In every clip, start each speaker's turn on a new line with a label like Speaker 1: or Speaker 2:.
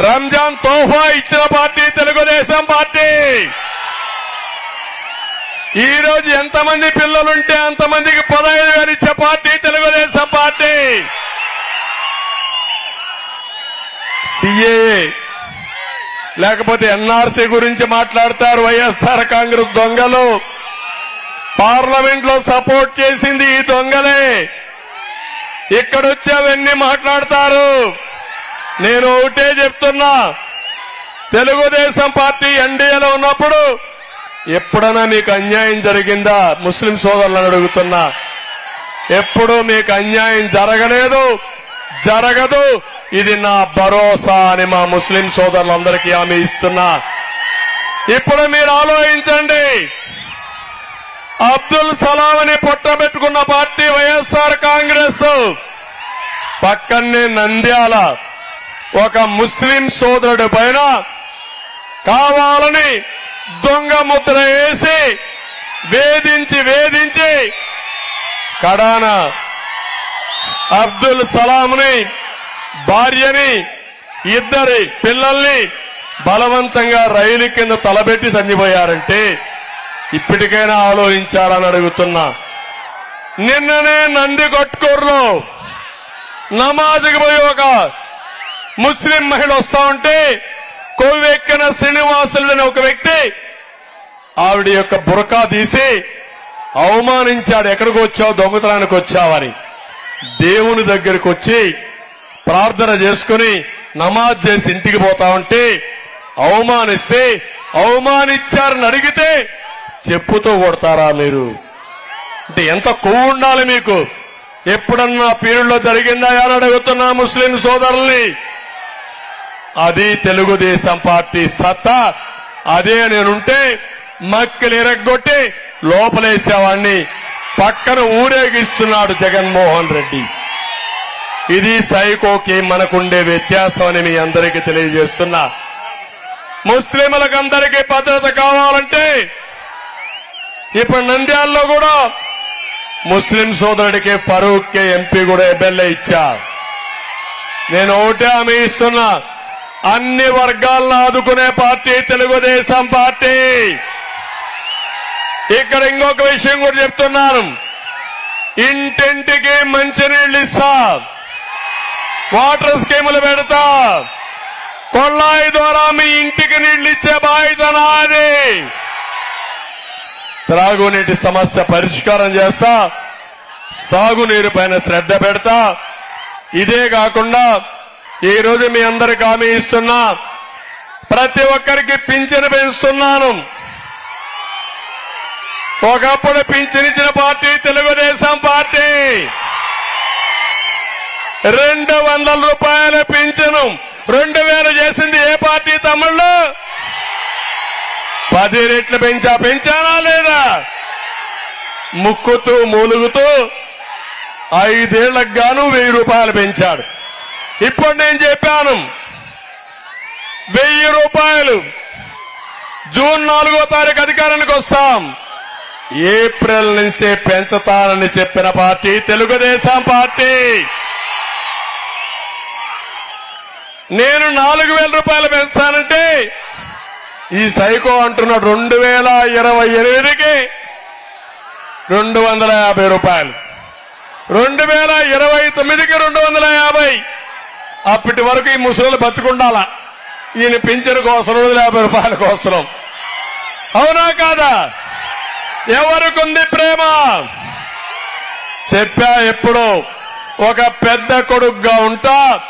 Speaker 1: రంజాన్ తోఫా ఇచ్చిన party Telugu Desam party. ఈ రోజు ఎంతమంది పిల్లలుంటే అంతమందికి పదహైదు వేలు ఇచ్చే పార్టీ తెలుగుదేశం పార్టీ. సిఏ లేకపోతే ఎన్ఆర్సీ గురించి మాట్లాడతారు వైఎస్ఆర్ కాంగ్రెస్ దొంగలు. పార్లమెంట్లో సపోర్ట్ చేసింది ఈ దొంగలే. ఇక్కడొచ్చి అవన్నీ మాట్లాడతారు. నేను ఒకటే చెప్తున్నా. తెలుగుదేశం పార్టీ ఎన్డీఏలో ఉన్నప్పుడు ఎప్పుడైనా మీకు అన్యాయం జరిగిందా? ముస్లిం సోదరులను అడుగుతున్నా. ఎప్పుడు మీకు అన్యాయం జరగలేదు జరగదు. ఇది నా భరోసా అని మా ముస్లిం సోదరులందరికీ హామీ ఇస్తున్నా. ఇప్పుడు మీరు ఆలోచించండి. అబ్దుల్ సలాం అని పుట్టబెట్టుకున్న పార్టీ వైఎస్ఆర్ కాంగ్రెస్. పక్కనే నంద్యాల. ఒక ముస్లిం సోదరుడి పైన కావాలని దొంగ ముద్ర వేసి వేధించి వేధించి కడాన అబ్దుల్ సలాంని భార్యని ఇద్దరి పిల్లల్ని బలవంతంగా రైలు కింద తలబెట్టి చనిపోయారంటే ఇప్పటికైనా ఆలోచించాలని అడుగుతున్నా. నిన్ననే నంది కొట్కూరులో నమాజ్కి పోయి ఒక ముస్లిం మహిళ వస్తా ఉంటే కొవ్వెక్కన శ్రీనివాసులు అనే ఒక వ్యక్తి ఆవిడ యొక్క బురకా తీసి అవమానించాడు. ఎక్కడికి వచ్చావు? దొంగతనానికి వచ్చావని దేవుని దగ్గరికి వచ్చి ప్రార్థన చేసుకుని నమాజ్ చేసి ఇంటికి పోతా ఉంటే అవమానిస్తే అవమానించారని అడిగితే చెప్పుతో కొడతారా మీరు? అంటే ఎంత కొవ్వు ఉండాలి మీకు? ఎప్పుడన్నా పీరుల్లో జరిగిందా? అని అడుగుతున్నా ముస్లిం సోదరుల్ని? అది తెలుగుదేశం పార్టీ సత్తా. అదే నేనుంటే మక్కలు ఎరగొట్టి లోపలేసేవాణ్ణి. పక్కన ఊరేగిస్తున్నాడు జగన్మోహన్ రెడ్డి. ఇది సైకోకి మనకుండే వ్యత్యాసం అని మీ అందరికీ తెలియజేస్తున్నా. ముస్లింలకు అందరికీ భద్రత కావాలంటే ఇప్పుడు నంద్యాలలో కూడా ముస్లిం సోదరుడికి ఫరూక్కి ఎంపీ కూడా ఎమ్మెల్యే ఇచ్చా. నేను ఒకటే హామీ ఇస్తున్నా. అన్ని వర్గాలను ఆదుకునే పార్టీ తెలుగుదేశం పార్టీ. ఇక్కడ ఇంకొక విషయం కూడా చెప్తున్నాను. ఇంటింటికి మంచినీళ్ళు ఇస్తా. వాటర్ స్కీములు పెడతా. కొల్లాయి ద్వారా మీ ఇంటికి నీళ్ళు ఇచ్చే బాధ్యత నాది. త్రాగునీటి సమస్య పరిష్కారం చేస్తా. సాగునీరు పైన శ్రద్ధ పెడతా. ఇదే కాకుండా ఈ రోజు మీ అందరికి హామీ ఇస్తున్నా. ప్రతి ఒక్కరికి పింఛను పెంచుతున్నాను. ఒకప్పుడు పింఛనిచ్చిన పార్టీ తెలుగుదేశం పార్టీ. రెండు వందల రూపాయల పింఛను రెండు వేలు చేసింది ఏ పార్టీ తమ్ముళ్ళు? పది రెట్లు పెంచా పెంచానా లేదా? ముక్కుతూ మూలుగుతూ ఐదేళ్ళకు గాను వెయ్యి రూపాయలు పెంచాడు. ఇప్పుడు నేను చెప్పాను. వెయ్యి రూపాయలు. జూన్ నాలుగో తారీఖు అధికారానికి వస్తాం. ఏప్రిల్ నుంచే పెంచుతానని చెప్పిన పార్టీ తెలుగుదేశం పార్టీ. నేను నాలుగు వేల రూపాయలు పెంచానంటే ఈ సైకో అంటున్న రెండు వేల ఇరవై ఎనిమిదికి రెండు వందల యాభై రూపాయలు. రెండు వేల ఇరవై తొమ్మిదికి రెండు వందల యాభై. అప్పటి వరకు ఈ ముసలి బతుకుండాల? ఈయన పింఛను కోసం యాభై రూపాయల కోసం అవునా కాదా? ఎవరికుంది ప్రేమ? చెప్పా ఎప్పుడు. ఒక పెద్ద కొడుకుగా ఉంటా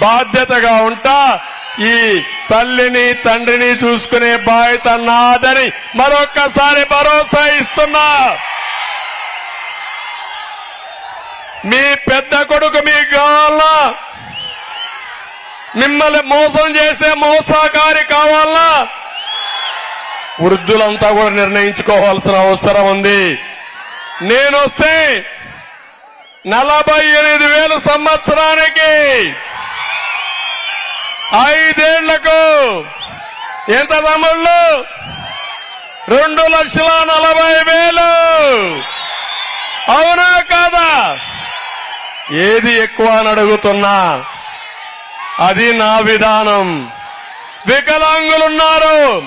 Speaker 1: బాధ్యతగా ఉంటా ఈ తల్లిని తండ్రిని చూసుకునే బాధ్యత నాదని మరొక్కసారి భరోసా ఇస్తున్నా. మీ పెద్ద కొడుకు మీ కావాలా మిమ్మల్ని మోసం చేసే మోసాకారి కావాలా? వృద్ధులంతా కూడా నిర్ణయించుకోవాల్సిన అవసరం ఉంది. నేను వస్తే నలభై ఎనిమిది వేల సంవత్సరానికి ఐదేళ్ళకు ఎంత తమ్ముళ్ళు? రెండు లక్షల నలభై వేలు. అవునా కాదా? ఏది ఎక్కువ అని అడుగుతున్నా? అది నా విధానం. వికలాంగులున్నారు.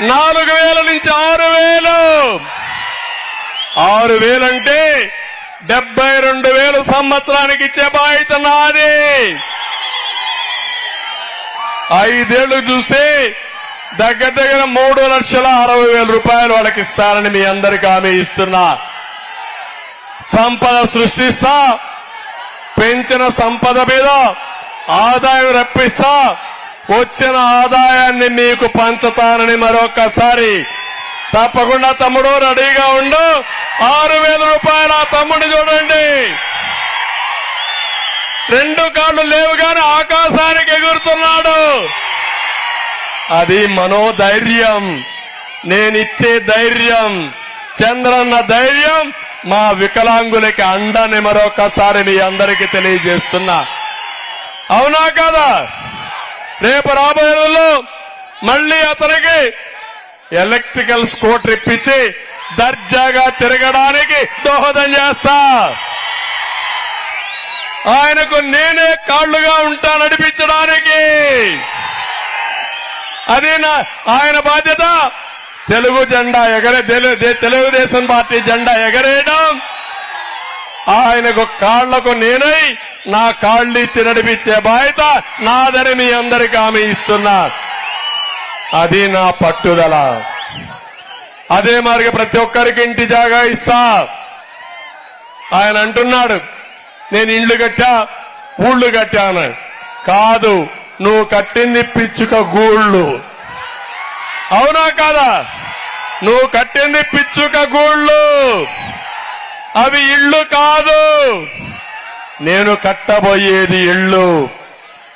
Speaker 1: నాలుగు వేల నుంచి ఆరు వేలు. ఆరు వేలంటే డెబ్బై రెండు వేలు సంవత్సరానికి ఇచ్చే బాధ్యత నాది. ఐదేళ్ళు చూస్తే దగ్గర దగ్గర మూడు లక్షల అరవై వేల రూపాయలు వాళ్ళకి ఇస్తారని మీ అందరికి ఆమె ఇస్తున్నా. సంపద సృష్టిస్తా. పెంచిన సంపద మీద ఆదాయం రప్పిస్తా. వచ్చిన ఆదాయాన్ని మీకు పంచుతానని మరొకసారి తప్పకుండా తమ్ముడు రెడీగా ఉండు. ఆరు వేల రూపాయల తమ్ముడు చూడండి. రెండు కాళ్ళు లేవు గాని ఆకాశానికి ఎగురుతున్నాడు. అది మనోధైర్యం. నేనిచ్చే ధైర్యం. చంద్రన్న ధైర్యం. మా వికలాంగులకి అండని మరొకసారి మీ అందరికీ తెలియజేస్తున్నా. అవునా కదా? రేపు రాబోయే రోజుల్లో మళ్ళీ అతనికి ఎలక్ట్రికల్ స్కూటర్ ఇప్పించి దర్జాగా తిరగడానికి దోహదం చేస్తా. ఆయనకు నేనే కాళ్ళుగా ఉంటా నడిపించడానికి అది నా ఆయన బాధ్యత తెలుగు జెండా ఎగరే తెలుగుదేశం పార్టీ జెండా ఎగరేయడం. ఆయనకు కాళ్ళకు నేనై నా కాళ్ళు ఇచ్చి నడిపించే బాధ్యత నాదని మీ అందరికీ ఆమె ఇస్తున్నా. అది నా పట్టుదల. అదే మార్గ ప్రతి ఒక్కరికి ఇంటి జాగా ఇస్తా. ఆయన అంటున్నాడు నేను ఇండ్లు కట్టా ఊళ్ళు కట్టాను కాదు నువ్వు కట్టింది పిచ్చుక గూళ్ళు. అవునా కాదా? నువ్వు కట్టింది పిచ్చుక గూళ్ళు. అవి ఇళ్ళు కాదు. నేను కట్టబోయేది ఇళ్ళు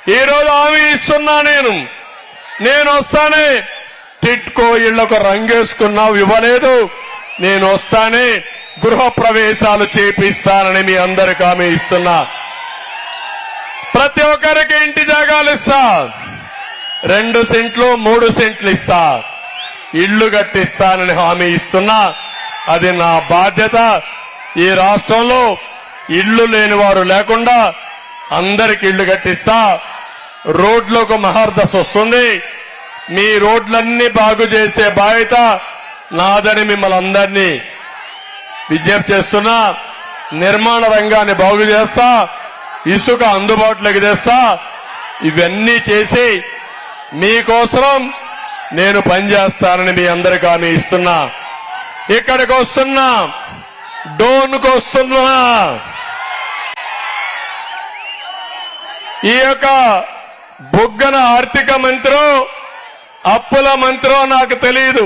Speaker 1: ఈరోజు హామీ ఇస్తున్నా నేను. నేను వస్తానే. టిట్కో ఇళ్ళకు రంగేసుకున్నావు ఇవ్వలేదు. నేను వస్తానే. గృహ ప్రవేశాలు చేపిస్తానని మీ అందరికి హామీ ఇస్తున్నా. ప్రతి ఒక్కరికి ఇంటి జాగాలు ఇస్తా. రెండు సెంట్లు మూడు సెంట్లు ఇస్తా. ఇళ్ళు కట్టిస్తానని హామీ ఇస్తున్నా. అది నా బాధ్యత. ఈ రాష్ట్రంలో ఇళ్ళు లేని వారు లేకుండా అందరికి ఇళ్ళు కట్టిస్తా. రోడ్లకు మహార్దశ వస్తుంది. మీ రోడ్లన్నీ బాగు చేసే బాధ్యత నాదని మిమ్మల్ని అందరినీ విజ్ఞప్తి చేస్తున్నా. నిర్మాణ రంగాన్ని బాగు చేస్తా. ఇసుక అందుబాటులోకి తెస్తా. ఇవన్నీ చేసి మీకోసం నేను పనిచేస్తానని మీ అందరికీ హామీ ఇస్తున్నా. ఇక్కడికి వస్తున్నా. డోన్కు వస్తున్నా. ఈ యొక్క బుగ్గన ఆర్థిక మంత్రో అప్పుల మంత్రో నాకు తెలియదు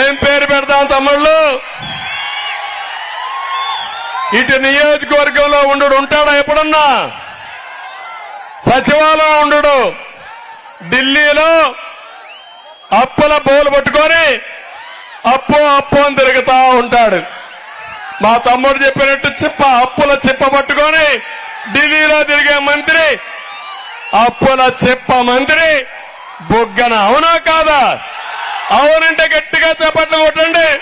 Speaker 1: ఏం పేరు పెడతాం తమ్ముళ్ళు? ఇటు నియోజకవర్గంలో ఉండు ఉంటాడా ఎప్పుడన్నా? సచివాలయం ఉండు ఢిల్లీలో అప్పుల బోలు పట్టుకొని అప్పు అప్పు అని తిరుగుతా ఉంటాడు. మా తమ్ముడు చెప్పినట్టు చిప్ప అప్పుల చిప్ప పట్టుకొని ఢిల్లీలో తిరిగే మంత్రి అప్పుల చెప్ప మంత్రి బొగ్గన అవునా కాదా? అవునంటే గట్టిగా చేపట్లు కొట్టండి.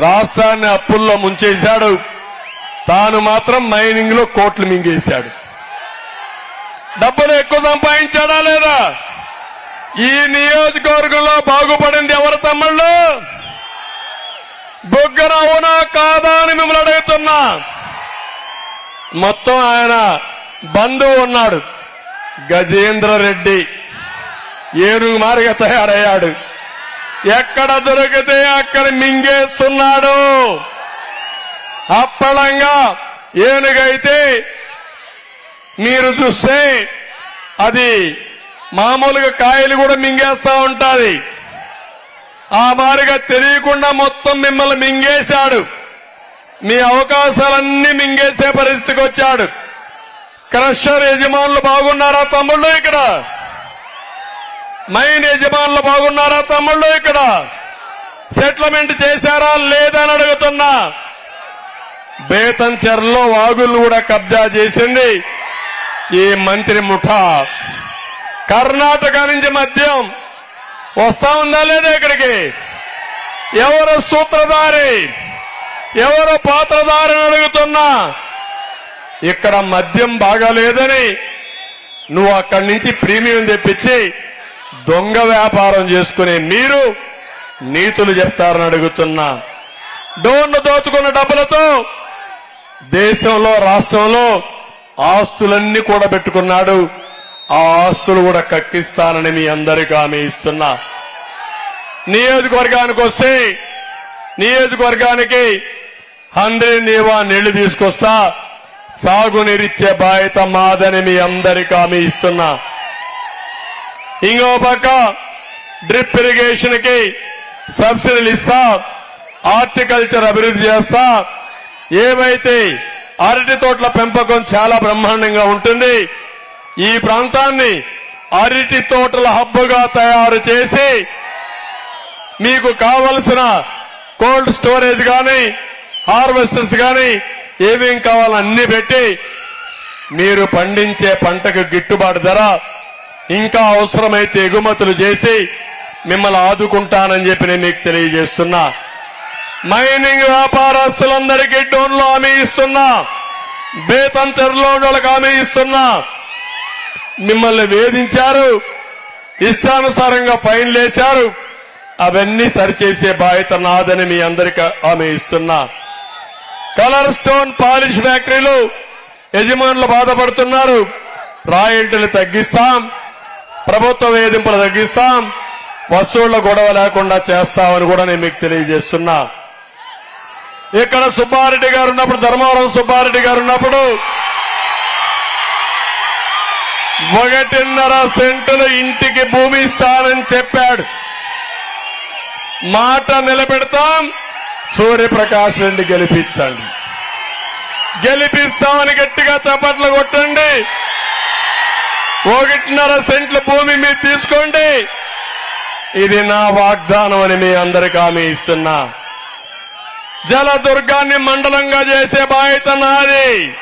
Speaker 1: రాష్ట్రాన్ని అప్పుల్లో ముంచేశాడు. తాను మాత్రం మైనింగ్లో కోట్లు మింగేశాడు. డబ్బులు ఎక్కువ సంపాదించాడా లేదా? ఈ నియోజకవర్గంలో బాగుపడింది ఎవరు తమ్ముళ్ళు? బొగ్గన అవునా కాదా అని మిమ్మల్ని అడుగుతున్నా. మొత్తం ఆయన బంధువు ఉన్నాడు. గజేంద్ర రెడ్డి. ఏనుగు మారిగా తయారయ్యాడు. ఎక్కడ దొరికితే అక్కడ మింగేస్తున్నాడు. అప్పళంగా ఏనుగైతే మీరు చూస్తే అది మామూలుగా కాయలు కూడా మింగేస్తా ఉంటది. ఆ మారుగా తెలియకుండా మొత్తం మిమ్మల్ని మింగేశాడు. మీ అవకాశాలన్నీ మింగేసే పరిస్థితికి వచ్చాడు. క్రషర్ యజమానులు బాగున్నారా తమ్ముళ్ళు ఇక్కడ? మైన్ యజమానులు బాగున్నారా తమ్ముళ్ళు ఇక్కడ? సెటిల్మెంట్ చేశారా లేదని అడుగుతున్నా. బేతంచెర్లో వాగులు కూడా కబ్జా చేసింది ఈ మంత్రి ముఠా. కర్ణాటక నుంచి మద్యం. వస్తా ఉందా లేదా ఇక్కడికి? ఎవరు సూత్రధారి? ఎవరు పాత్రధారిని అడుగుతున్నా? ఇక్కడ మద్యం బాగాలేదని నువ్వు అక్కడి నుంచి ప్రీమియం తెప్పించి దొంగ వ్యాపారం చేసుకునే మీరు నీతులు చెప్తారని అడుగుతున్నా. డోన్లు దోచుకున్న డబ్బులతో దేశంలో రాష్ట్రంలో ఆస్తులన్నీ కూడా పెట్టుకున్నాడు. ఆ ఆస్తులు కూడా కక్కిస్తానని మీ అందరికీ హామీ ఇస్తున్నా. నియోజకవర్గానికి వస్తే నియోజకవర్గానికి అందరి నీవా నీళ్ళు తీసుకొస్తా. సాగునీరిచ్చే బాధ్యత మాదని మీ అందరికీ హామీ ఇస్తున్నా. ఇంకో పక్క డ్రిప్ ఇరిగేషన్కి సబ్సిడీలు ఇస్తా. హార్టికల్చర్ అభివృద్ధి చేస్తా. ఏవైతే అరటి తోటల పెంపకం చాలా బ్రహ్మాండంగా ఉంటుంది ఈ ప్రాంతాన్ని అరటి తోటల హబ్బుగా తయారు చేసి మీకు కావలసిన కోల్డ్ స్టోరేజ్ కానీ హార్వెస్టర్స్ కానీ ఏమేం కావాలో అన్ని పెట్టి మీరు పండించే పంటకు గిట్టుబాటు ధర ఇంకా అవసరమైతే ఎగుమతులు చేసి మిమ్మల్ని ఆదుకుంటానని చెప్పి నేను మీకు తెలియజేస్తున్నా. మైనింగ్ వ్యాపారస్తులందరికీ డోన్లు హామీ ఇస్తున్నా. బేతంచెరులో వాళ్ళకి హామీ ఇస్తున్నా. మిమ్మల్ని వేధించారు. ఇష్టానుసారంగా ఫైన్లు వేశారు. అవన్నీ సరిచేసే బాధ్యత నాదని మీ అందరికీ ఆమె ఇస్తున్నా. కలర్ స్టోన్ పాలిష్ ఫ్యాక్టరీలు యజమానులు బాధపడుతున్నారు. రాయల్టీలు తగ్గిస్తాం. ప్రభుత్వ వేధింపులు తగ్గిస్తాం. వసూళ్ళ గొడవ లేకుండా చేస్తామని కూడా నేను మీకు తెలియజేస్తున్నా. ఇక్కడ సుబ్బారెడ్డి గారు ఉన్నప్పుడు ధర్మవరం సుబ్బారెడ్డి గారు ఉన్నప్పుడు ఒకటిన్నర సెంటులు ఇంటికి భూమి ఇస్తానని చెప్పాడు. మాట నిలబెడతాం సూర్యప్రకాష్ రెడ్డి గెలిపించండి. గెలిపిస్తామని గట్టిగా చప్పట్లు కొట్టండి. ఒకటిన్నర సెంట్ల భూమి మీరు తీసుకోండి. ఇది నా వాగ్దానం అని మీ అందరికి హామీ ఇస్తున్నా. జలదుర్గాన్ని మండలంగా చేసే బాధ్యత నాది.